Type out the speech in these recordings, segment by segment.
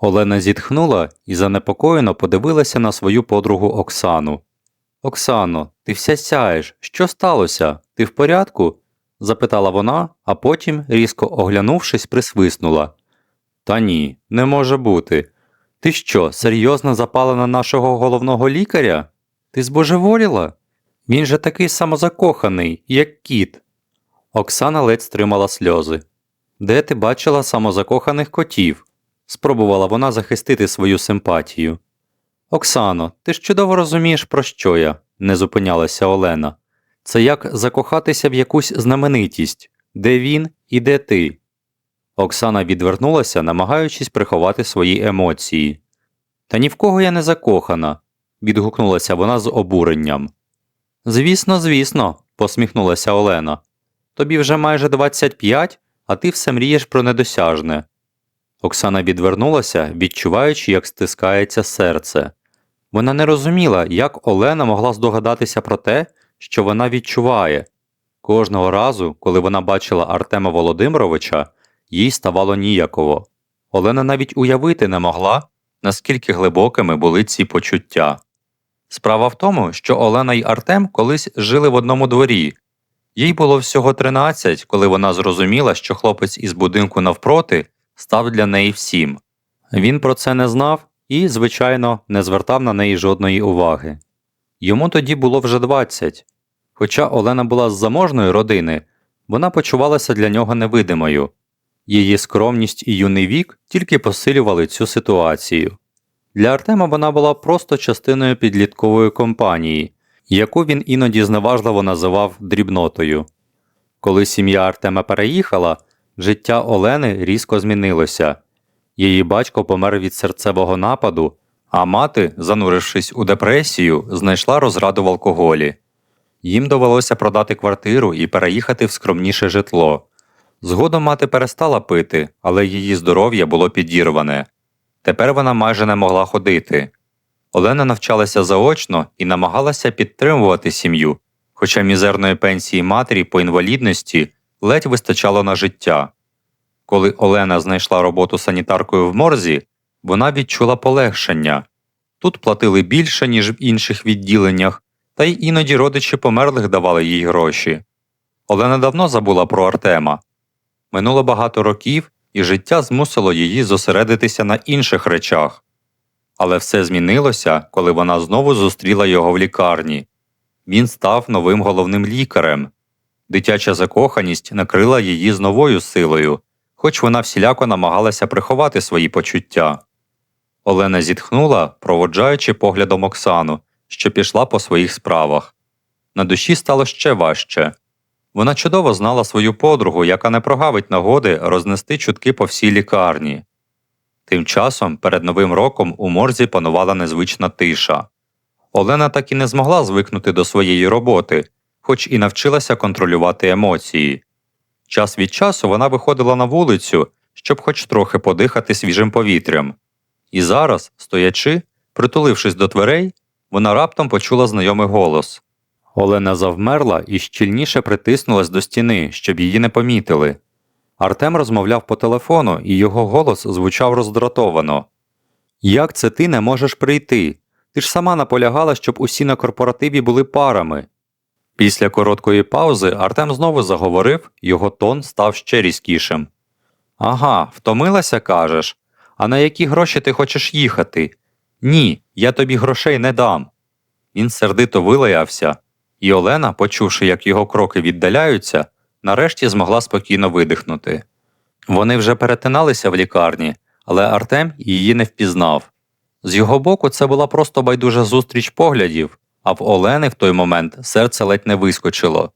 Олена зітхнула і занепокоєно подивилася на свою подругу Оксану. Оксано, ти вся сяєш. Що сталося? Ти в порядку? запитала вона, а потім, різко оглянувшись, присвиснула. Та ні, не може бути. Ти що, серйозно запала на нашого головного лікаря? Ти збожеволіла? Він же такий самозакоханий, як кіт. Оксана ледь стримала сльози. Де ти бачила самозакоханих котів? Спробувала вона захистити свою симпатію. Оксано, ти ж чудово розумієш, про що я, не зупинялася Олена. Це як закохатися в якусь знаменитість, де він і де ти. Оксана відвернулася, намагаючись приховати свої емоції. Та ні в кого я не закохана, відгукнулася вона з обуренням. Звісно, звісно, посміхнулася Олена. Тобі вже майже 25, а ти все мрієш про недосяжне. Оксана відвернулася, відчуваючи, як стискається серце. Вона не розуміла, як Олена могла здогадатися про те, що вона відчуває. Кожного разу, коли вона бачила Артема Володимировича, їй ставало ніяково. Олена навіть уявити не могла, наскільки глибокими були ці почуття. Справа в тому, що Олена й Артем колись жили в одному дворі. Їй було всього 13, коли вона зрозуміла, що хлопець із будинку навпроти став для неї всім. Він про це не знав і, звичайно, не звертав на неї жодної уваги. Йому тоді було вже 20. Хоча Олена була з заможної родини, вона почувалася для нього невидимою. Її скромність і юний вік тільки посилювали цю ситуацію. Для Артема вона була просто частиною підліткової компанії, яку він іноді зневажливо називав дрібнотою. Коли сім'я Артема переїхала, життя Олени різко змінилося. Її батько помер від серцевого нападу, а мати, занурившись у депресію, знайшла розраду в алкоголі. Їм довелося продати квартиру і переїхати в скромніше житло. Згодом мати перестала пити, але її здоров'я було підірване. Тепер вона майже не могла ходити. Олена навчалася заочно і намагалася підтримувати сім'ю, хоча мізерної пенсії матері по інвалідності ледь вистачало на життя. Коли Олена знайшла роботу санітаркою в морзі, вона відчула полегшення. Тут платили більше, ніж в інших відділеннях, та й іноді родичі померлих давали їй гроші. Олена давно забула про Артема. Минуло багато років, і життя змусило її зосередитися на інших речах. Але все змінилося, коли вона знову зустріла його в лікарні. Він став новим головним лікарем. Дитяча закоханість накрила її з новою силою, хоч вона всіляко намагалася приховати свої почуття. Олена зітхнула, проводжаючи поглядом Оксану, що пішла по своїх справах. На душі стало ще важче. Вона чудово знала свою подругу, яка не прогавить нагоди рознести чутки по всій лікарні. Тим часом перед Новим роком у морзі панувала незвична тиша. Олена так і не змогла звикнути до своєї роботи, хоч і навчилася контролювати емоції. Час від часу вона виходила на вулицю, щоб хоч трохи подихати свіжим повітрям. І зараз, стоячи, притулившись до дверей, вона раптом почула знайомий голос. Олена завмерла і щільніше притиснулась до стіни, щоб її не помітили. Артем розмовляв по телефону, і його голос звучав роздратовано. Як це ти не можеш прийти? Ти ж сама наполягала, щоб усі на корпоративі були парами. Після короткої паузи Артем знову заговорив, його тон став ще різкішим. Ага, втомилася, кажеш. А на які гроші ти хочеш їхати? Ні, я тобі грошей не дам. Він сердито вилаявся, і Олена, почувши, як його кроки віддаляються, нарешті змогла спокійно видихнути. Вони вже перетиналися в лікарні, але Артем її не впізнав. З його боку, це була просто байдужа зустріч поглядів, а в Олени в той момент серце ледь не вискочило.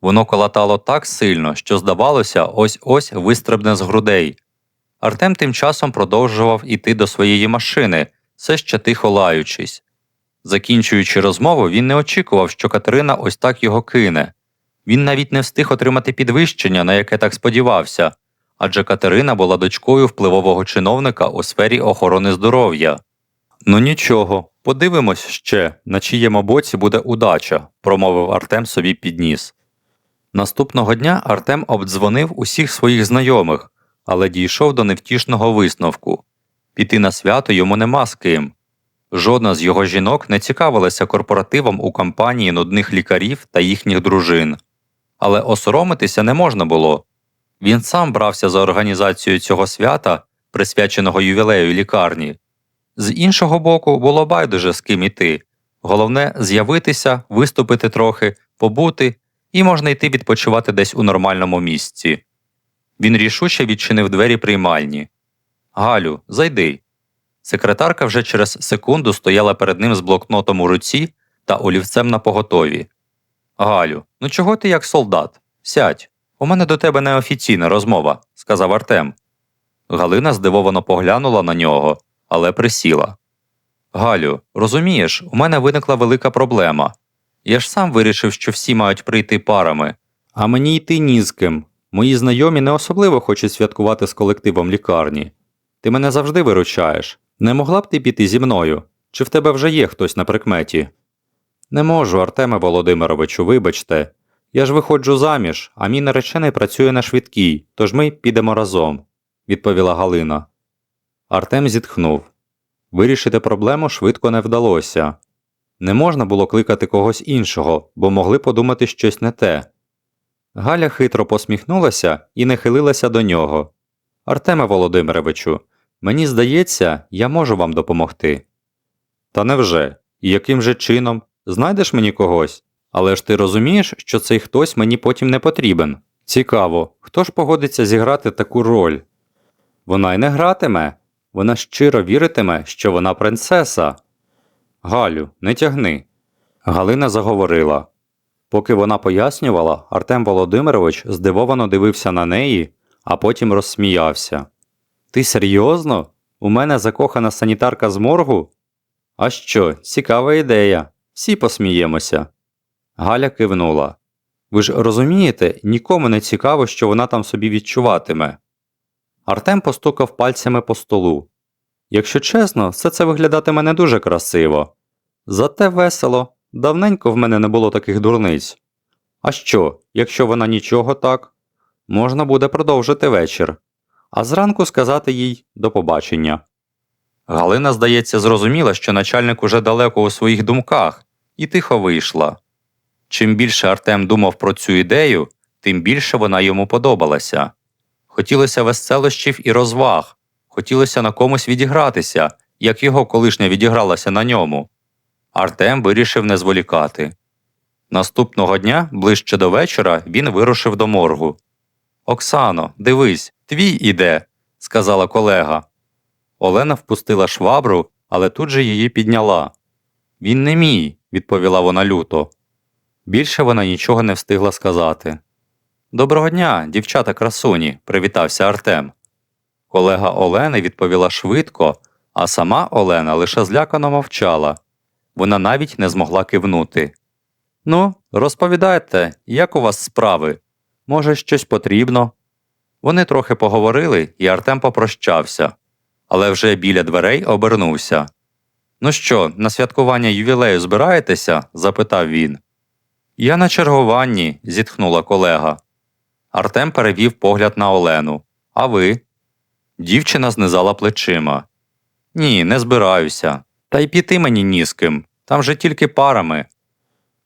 Воно колотало так сильно, що, здавалося, ось ось вистрибне з грудей. Артем тим часом продовжував іти до своєї машини, все ще тихо лаючись. Закінчуючи розмову, він не очікував, що Катерина ось так його кине. Він навіть не встиг отримати підвищення, на яке так сподівався, адже Катерина була дочкою впливового чиновника у сфері охорони здоров'я. Ну нічого, подивимось ще, на чиєму боці буде удача, промовив Артем собі під ніс. Наступного дня Артем обдзвонив усіх своїх знайомих, але дійшов до невтішного висновку. Піти на свято йому нема з ким. Жодна з його жінок не цікавилася корпоративом у компанії нудних лікарів та їхніх дружин. Але осоромитися не можна було. Він сам брався за організацію цього свята, присвяченого ювілею лікарні. З іншого боку, було байдуже з ким іти. Головне з'явитися, виступити трохи, побути, і можна йти відпочивати десь у нормальному місці. Він рішуче відчинив двері приймальні. Галю, зайди. Секретарка вже через секунду стояла перед ним з блокнотом у руці та олівцем на поготові. Галю, ну чого ти як солдат? Сядь. У мене до тебе неофіційна розмова, сказав Артем. Галина здивовано поглянула на нього, але присіла. Галю, розумієш, у мене виникла велика проблема. Я ж сам вирішив, що всі мають прийти парами, а мені йти ні з ким. Мої знайомі не особливо хочуть святкувати з колективом лікарні. Ти мене завжди виручаєш. Не могла б ти піти зі мною? Чи в тебе вже є хтось на прикметі? Не можу, Артеме Володимировичу, вибачте. Я ж виходжу заміж, а мій наречений працює на швидкій, тож ми підемо разом, відповіла Галина. Артем зітхнув. Вирішити проблему швидко не вдалося. Не можна було кликати когось іншого, бо могли подумати щось не те. Галя хитро посміхнулася і нахилилася до нього. Артеме Володимировичу, мені здається, я можу вам допомогти. Та невже? І яким же чином? Знайдеш мені когось? Але ж ти розумієш, що цей хтось мені потім не потрібен. Цікаво, хто ж погодиться зіграти таку роль? Вона й не гратиме, вона щиро віритиме, що вона принцеса. Галю, не тягни. Галина заговорила. Поки вона пояснювала, Артем Володимирович здивовано дивився на неї, а потім розсміявся. Ти серйозно? У мене закохана санітарка з моргу? А що, цікава ідея. Всі посміємося. Галя кивнула. Ви ж розумієте, нікому не цікаво, що вона там собі відчуватиме. Артем постукав пальцями по столу. Якщо чесно, все це виглядатиме не дуже красиво. Зате весело, давненько в мене не було таких дурниць. А що, якщо вона нічого так, можна буде продовжити вечір, а зранку сказати їй до побачення. Галина, здається, зрозуміла, що начальник уже далеко у своїх думках, і тихо вийшла. Чим більше Артем думав про цю ідею, тим більше вона йому подобалася. Хотілося веселощів і розваг, хотілося на комусь відігратися, як його колишня відігралася на ньому. Артем вирішив не зволікати. Наступного дня, ближче до вечора, він вирушив до моргу. Оксано, дивись, твій іде, сказала колега. Олена впустила швабру, але тут же її підняла. Він не мій, відповіла вона люто. Більше вона нічого не встигла сказати. Доброго дня, дівчата красуні, привітався Артем. Колега Олени відповіла швидко, а сама Олена лише злякано мовчала. Вона навіть не змогла кивнути. Ну, розповідайте, як у вас справи? Може, щось потрібно? Вони трохи поговорили, і Артем попрощався, але вже біля дверей обернувся. Ну що, на святкування ювілею збираєтеся? запитав він. Я на чергуванні, зітхнула колега. Артем перевів погляд на Олену. А ви? Дівчина знизала плечима. Ні, не збираюся. Та й піти мені ні з ким. Там же тільки парами.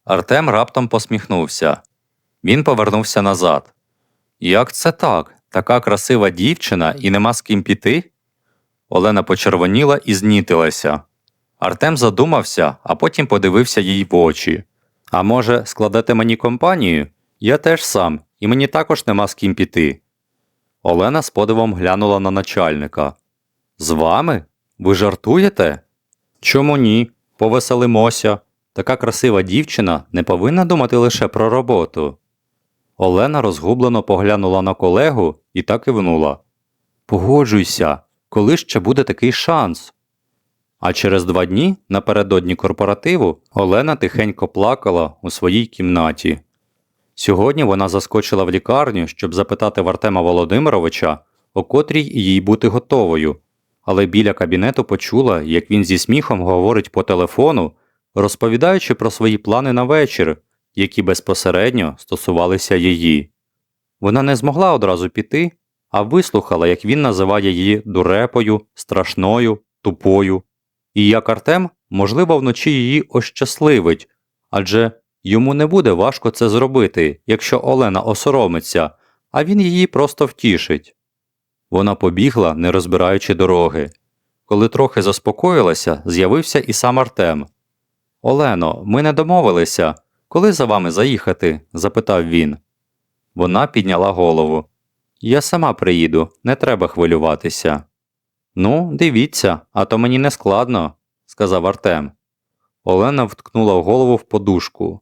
Артем раптом посміхнувся. Він повернувся назад. Як це так? Така красива дівчина і нема з ким піти? Олена почервоніла і знітилася. Артем задумався, а потім подивився їй в очі. А може, складете мені компанію? Я теж сам, і мені також нема з ким піти. Олена з подивом глянула на начальника. З вами? Ви жартуєте? Чому ні? Повеселимося. Така красива дівчина не повинна думати лише про роботу. Олена розгублено поглянула на колегу і так кивнула. Погоджуйся, коли ще буде такий шанс. А через два дні, напередодні корпоративу, Олена тихенько плакала у своїй кімнаті. Сьогодні вона заскочила в лікарню, щоб запитати в Артема Володимировича, о котрій їй бути готовою, але біля кабінету почула, як він зі сміхом говорить по телефону, розповідаючи про свої плани на вечір, які безпосередньо стосувалися її. Вона не змогла одразу піти, а вислухала, як він називає її дурепою, страшною, тупою. І як Артем, можливо, вночі її ощасливить, адже йому не буде важко це зробити, якщо Олена осоромиться, а він її просто втішить. Вона побігла, не розбираючи дороги. Коли трохи заспокоїлася, з'явився і сам Артем. Олено, ми не домовилися. Коли за вами заїхати? запитав він. Вона підняла голову. Я сама приїду, не треба хвилюватися. Ну, дивіться, а то мені не складно, сказав Артем. Олена вткнула голову в подушку.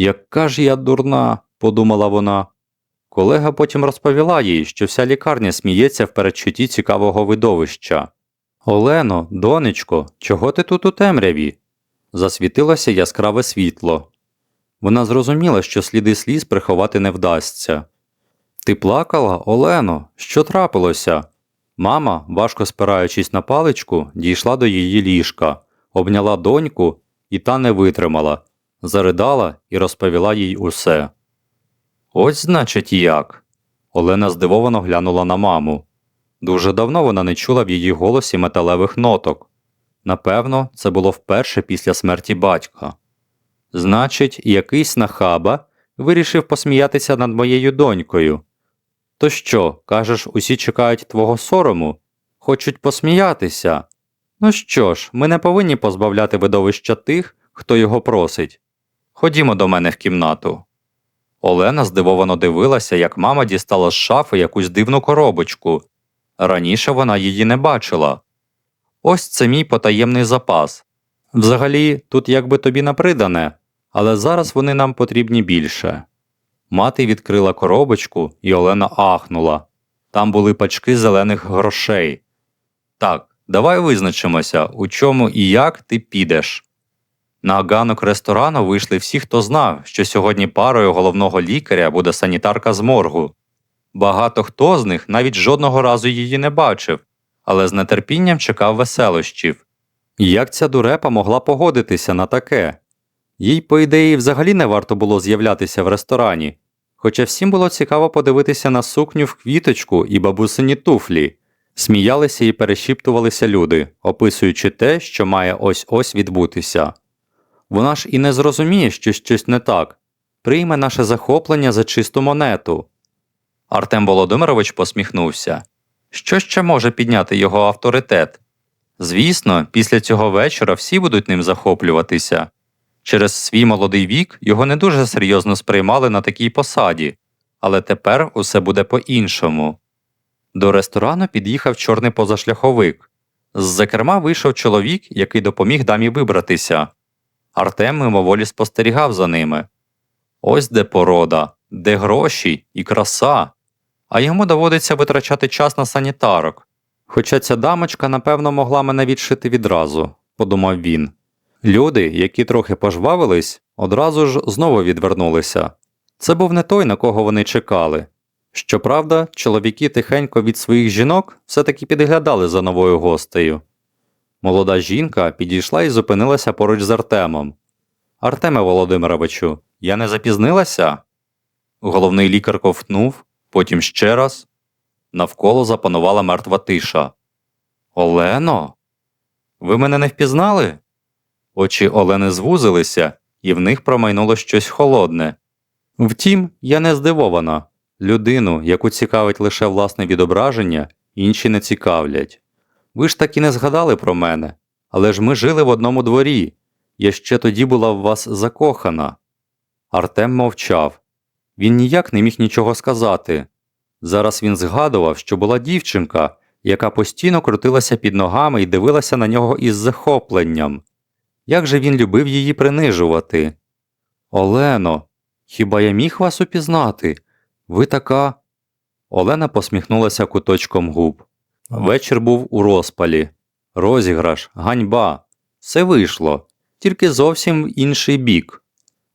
Яка ж я дурна, подумала вона. Колега потім розповіла їй, що вся лікарня сміється в передчутті цікавого видовища. Олено, донечко, чого ти тут у темряві? Засвітилося яскраве світло. Вона зрозуміла, що сліди сліз приховати не вдасться. Ти плакала, Олено? Що трапилося? Мама, важко спираючись на паличку, дійшла до її ліжка, обняла доньку, і та не витримала, заридала і розповіла їй усе. Ось, значить, як. Олена здивовано глянула на маму. Дуже давно вона не чула в її голосі металевих ноток. Напевно, це було вперше після смерті батька. Значить, якийсь нахаба вирішив посміятися над моєю донькою. То що, кажеш, усі чекають твого сорому? Хочуть посміятися. Ну що ж, ми не повинні позбавляти видовища тих, хто його просить. Ходімо до мене в кімнату. Олена здивовано дивилася, як мама дістала з шафи якусь дивну коробочку. Раніше вона її не бачила. Ось це мій потаємний запас. Взагалі, тут якби тобі напридане, але зараз вони нам потрібні більше. Мати відкрила коробочку, і Олена ахнула. Там були пачки зелених грошей. Так, давай визначимося, у чому і як ти підеш. На ганок ресторану вийшли всі, хто знав, що сьогодні парою головного лікаря буде санітарка з моргу. Багато хто з них навіть жодного разу її не бачив, але з нетерпінням чекав веселощів. Як ця дурепа могла погодитися на таке? Їй, по ідеї, взагалі не варто було з'являтися в ресторані, хоча всім було цікаво подивитися на сукню в квіточку і бабусині туфлі. Сміялися і перешіптувалися люди, описуючи те, що має ось ось відбутися. Вона ж і не зрозуміє, що щось не так, прийме наше захоплення за чисту монету. Артем Володимирович посміхнувся. Що ще може підняти його авторитет? Звісно, після цього вечора всі будуть ним захоплюватися. Через свій молодий вік його не дуже серйозно сприймали на такій посаді, але тепер усе буде по-іншому. До ресторану під'їхав чорний позашляховик. З-за керма вийшов чоловік, який допоміг дамі вибратися. Артем мимоволі спостерігав за ними. Ось де порода, де гроші і краса. А йому доводиться витрачати час на санітарок. Хоча ця дамочка, напевно, могла мене відшити відразу, подумав він. Люди, які трохи пожвавились, одразу ж знову відвернулися. Це був не той, на кого вони чекали. Щоправда, чоловіки тихенько від своїх жінок все-таки підглядали за новою гостею. Молода жінка підійшла і зупинилася поруч з Артемом. Артеме Володимировичу, я не запізнилася? Головний лікар ковтнув, потім ще раз. Навколо запанувала мертва тиша. Олено? Ви мене не впізнали? Очі Олени звузилися, і в них промайнуло щось холодне. Втім, я не здивована. Людину, яку цікавить лише власне відображення, інші не цікавлять. Ви ж таки не згадали про мене, але ж ми жили в одному дворі. Я ще тоді була в вас закохана. Артем мовчав. Він ніяк не міг нічого сказати. Зараз він згадував, що була дівчинка, яка постійно крутилася під ногами і дивилася на нього із захопленням. Як же він любив її принижувати? Олено, хіба я міг вас упізнати? Ви така. Олена посміхнулася куточком губ. Вечір був у розпалі. Розіграш, ганьба. Все вийшло, тільки зовсім в інший бік.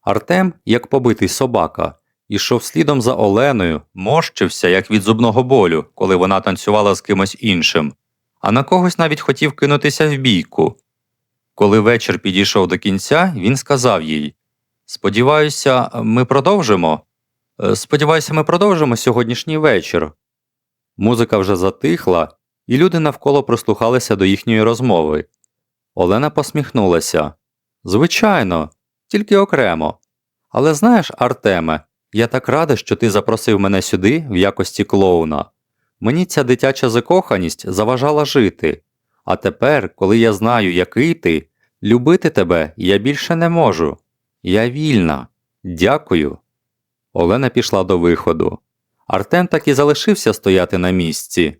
Артем, як побитий собака, ішов слідом за Оленою, морщився, як від зубного болю, коли вона танцювала з кимось іншим, а на когось навіть хотів кинутися в бійку. Коли вечір підійшов до кінця, він сказав їй Сподіваюся, ми продовжимо. «Е, Сподіваюся, ми продовжимо сьогоднішній вечір. Музика вже затихла, і люди навколо прислухалися до їхньої розмови. Олена посміхнулася. Звичайно, тільки окремо. Але знаєш, Артеме, я так рада, що ти запросив мене сюди в якості клоуна. Мені ця дитяча закоханість заважала жити. А тепер, коли я знаю, який ти, любити тебе я більше не можу. Я вільна. Дякую. Олена пішла до виходу. Артем так і залишився стояти на місці.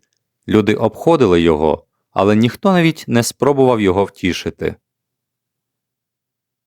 Люди обходили його, але ніхто навіть не спробував його втішити.